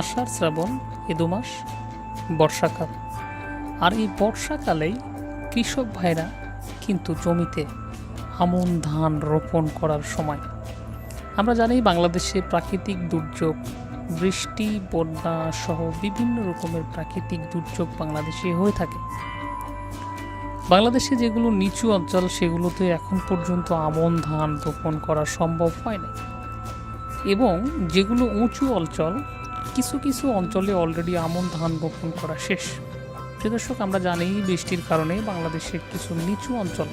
আষাঢ় শ্রাবণ এ দু মাস বর্ষাকাল। আর এই বর্ষাকালেই কৃষক ভাইরা কিন্তু জমিতে আমন ধান রোপণ করার সময়। আমরা জানি বাংলাদেশে প্রাকৃতিক দুর্যোগ, বৃষ্টি, বন্যা সহ বিভিন্ন রকমের প্রাকৃতিক দুর্যোগ বাংলাদেশে হয়ে থাকে। বাংলাদেশে যেগুলো নিচু অঞ্চল, সেগুলোতে এখন পর্যন্ত আমন ধান রোপণ করা সম্ভব হয় না এবং যেগুলো উঁচু অঞ্চল কিছু কিছু অঞ্চলে অলরেডি আমন ধান রোপণ করা শেষ। প্রিয় দর্শক, আমরা জানি বৃষ্টির কারণে বাংলাদেশের কিছু নিচু অঞ্চল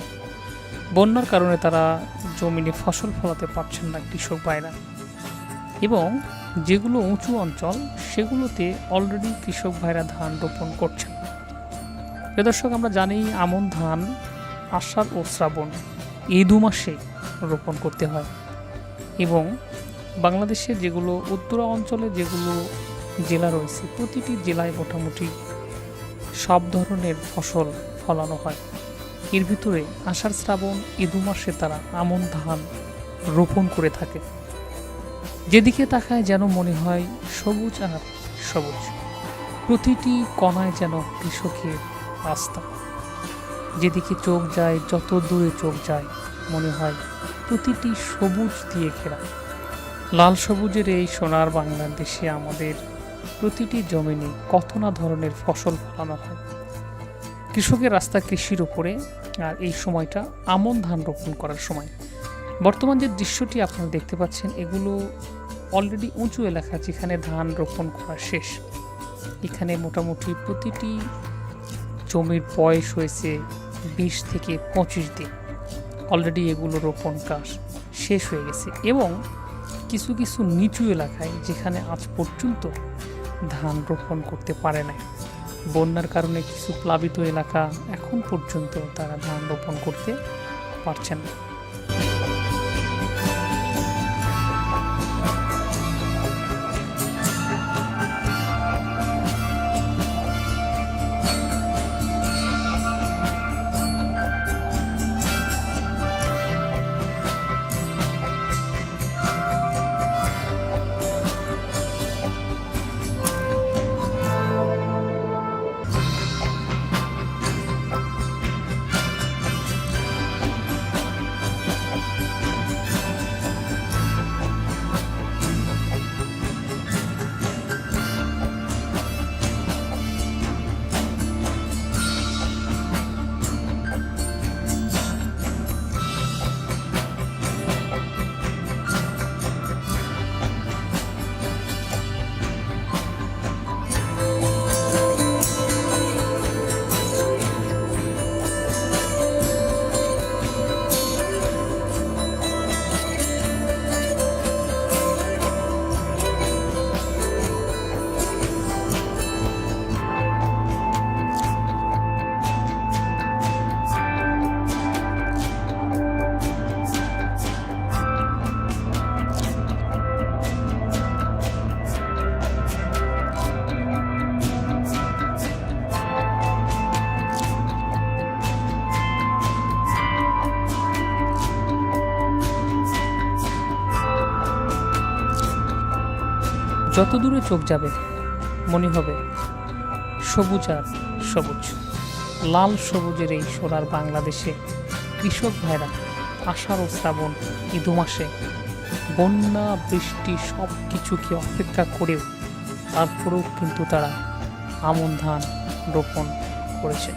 বন্যার কারণে তারা জমিনে ফসল ফলাতে পারছেন না কৃষক ভাইরা। এবং যেগুলো উঁচু অঞ্চল, সেগুলোতে অলরেডি কৃষক ভাইরা ধান রোপণ করছেন। প্রিয় দর্শক, আমরা জানি আমন ধান আষাঢ় ও শ্রাবণ এই দু মাসে রোপণ করতে হয়। এবং বাংলাদেশের যেগুলো উত্তরা অঞ্চলে যেগুলো জেলা রয়েছে, প্রতিটি জেলায় মোটামুটি সব ধরনের ফসল ফলানো হয়। এর ভিতরে আষাঢ় শ্রাবণ এই দু মাসে তারা আমন ধান রোপণ করে থাকে। যেদিকে তাকায় যেন মনে হয় সবুজ আর সবুজ। প্রতিটি কণায় যেন কৃষকের রাস্তা যেদিকে চোখ যায়, যত দূরে চোখ যায়, মনে হয় প্রতিটি সবুজ দিয়ে ঘেরা। লাল সবুজের এই সোনার বাংলাদেশে আমাদের প্রতিটি জমিনে কত না ধরনের ফসল ফলানো হয়? কৃষকের রাস্তা কৃষির ওপরে আর এই সময়টা আমন ধান রোপণ করার সময়। বর্তমান যে দৃশ্যটি আপনারা দেখতে পাচ্ছেন, এগুলো অলরেডি উঁচু এলাকা যেখানে ধান রোপণ করা শেষ। এখানে মোটামুটি প্রতিটি জমির বয়স হয়েছে বিশ থেকে পঁচিশ দিন। অলরেডি এগুলো রোপণ কাজ শেষ হয়ে গেছে এবং কিছু কিছু নিচু এলাকায় যেখানে আজ পর্যন্ত ধান রোপণ করতে পারে না বন্যার কারণে কিছু প্লাবিত এলাকা এখন পর্যন্ত তারা ধান রোপণ করতে পারছেন না। যত দূরে চোখ যাবে, মনে হবে সবুজ আর সবুজ। লাল সবুজের এই সোনার বাংলাদেশে কৃষক ভাইরা আষাঢ় ও শ্রাবণ এই দু মাসে বন্যা, বৃষ্টি সব কিছুকে অপেক্ষা করেও তারপরেও কিন্তু তারা আমন ধান রোপণ করেছে।